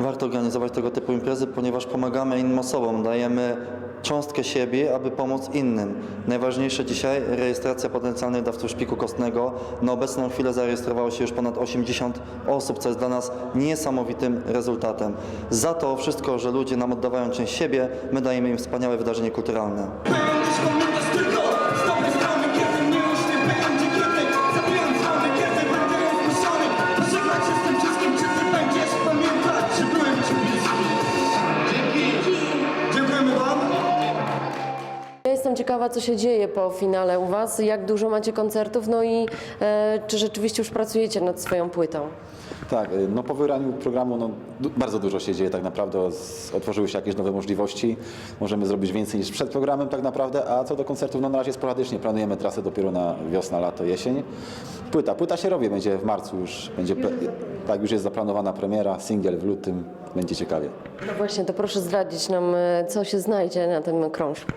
warto organizować tego typu imprezy, ponieważ pomagamy innym osobom, dajemy cząstkę siebie, aby pomóc innym. Najważniejsze dzisiaj rejestracja potencjalnych dawców szpiku kostnego. Na obecną chwilę zarejestrowało się już ponad 80 osób, co jest dla nas niesamowitym rezultatem. Za to wszystko, że ludzie nam oddawają część siebie, my dajemy im wspaniałe wydarzenie kulturalne. Ciekawa, co się dzieje po finale u Was, jak dużo macie koncertów, no i e, czy rzeczywiście już pracujecie nad swoją płytą? Tak, y, no po wygraniu programu no, bardzo dużo się dzieje tak naprawdę, Z- otworzyły się jakieś nowe możliwości, możemy zrobić więcej niż przed programem tak naprawdę, a co do koncertów, no na razie sporadycznie planujemy trasę dopiero na wiosna, lato, jesień. Płyta, płyta się robi, będzie w marcu już, będzie, pre- tak już jest zaplanowana premiera, singiel w lutym, będzie ciekawie. No właśnie, to proszę zdradzić nam, e, co się znajdzie na tym krążku.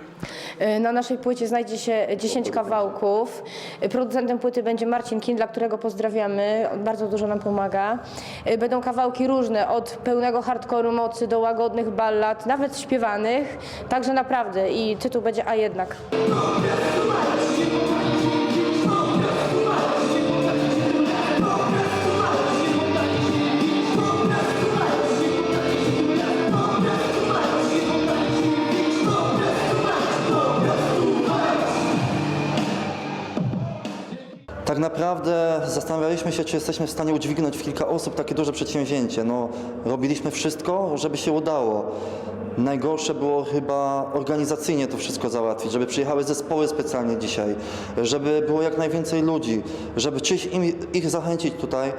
Y, Na naszej płycie znajdzie się 10 kawałków. Y, Producentem płyty będzie Marcin Kin, dla którego pozdrawiamy. On bardzo dużo nam pomaga. Y, Będą kawałki różne, od pełnego hardkoru mocy do łagodnych ballad, nawet śpiewanych. Także naprawdę i tytuł będzie A jednak. Tak naprawdę zastanawialiśmy się, czy jesteśmy w stanie udźwignąć w kilka osób takie duże przedsięwzięcie. No, robiliśmy wszystko, żeby się udało. Najgorsze było chyba organizacyjnie to wszystko załatwić, żeby przyjechały zespoły specjalnie dzisiaj, żeby było jak najwięcej ludzi, żeby czyś im, ich zachęcić tutaj.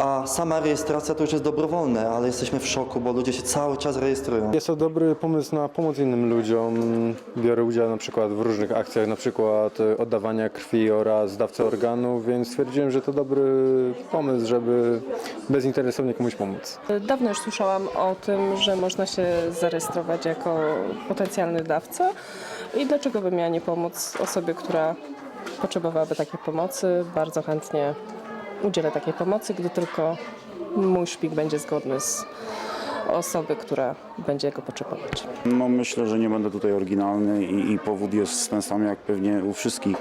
A sama rejestracja to już jest dobrowolne, ale jesteśmy w szoku, bo ludzie się cały czas rejestrują. Jest to dobry pomysł na pomoc innym ludziom. Biorę udział na przykład w różnych akcjach, na przykład oddawania krwi oraz dawcy organów, więc stwierdziłem, że to dobry pomysł, żeby bezinteresownie komuś pomóc. Dawno już słyszałam o tym, że można się zarejestrować jako potencjalny dawca i dlaczego bym miała nie pomóc osobie, która potrzebowałaby takiej pomocy. Bardzo chętnie udzielę takiej pomocy, gdy tylko mój szpik będzie zgodny z osoby, która będzie go potrzebować. No myślę, że nie będę tutaj oryginalny i, i powód jest ten sam jak pewnie u wszystkich,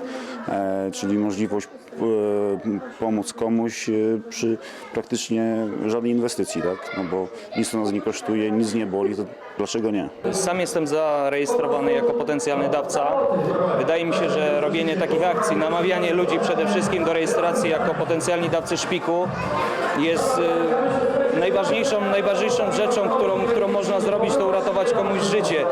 e, czyli możliwość e, pomóc komuś e, przy praktycznie żadnej inwestycji, tak? No bo nic nas nie kosztuje, nic nie boli, to dlaczego nie? Sam jestem zarejestrowany jako potencjalny dawca. Wydaje mi się, że robienie takich akcji, namawianie ludzi przede wszystkim do rejestracji jako potencjalni dawcy szpiku jest y, najważniejszą, najważniejszą rzeczą, którą, którą można zrobić, to uratować komuś życie.